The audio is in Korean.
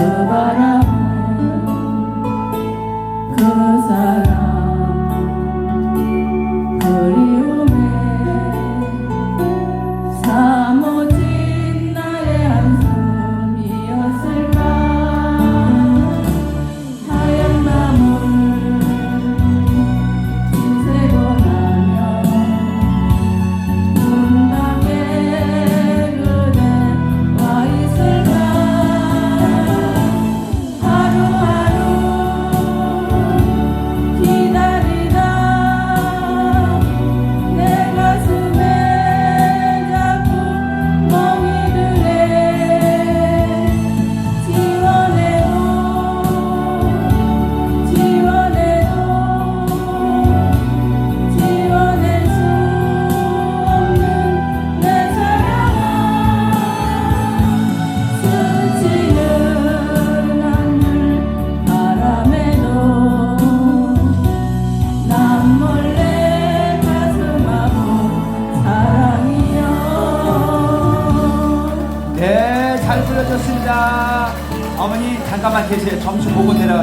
그 바람 잘 풀어졌습니다. 어머니 잠깐만 계세요. 점수 보고 내려갈게요.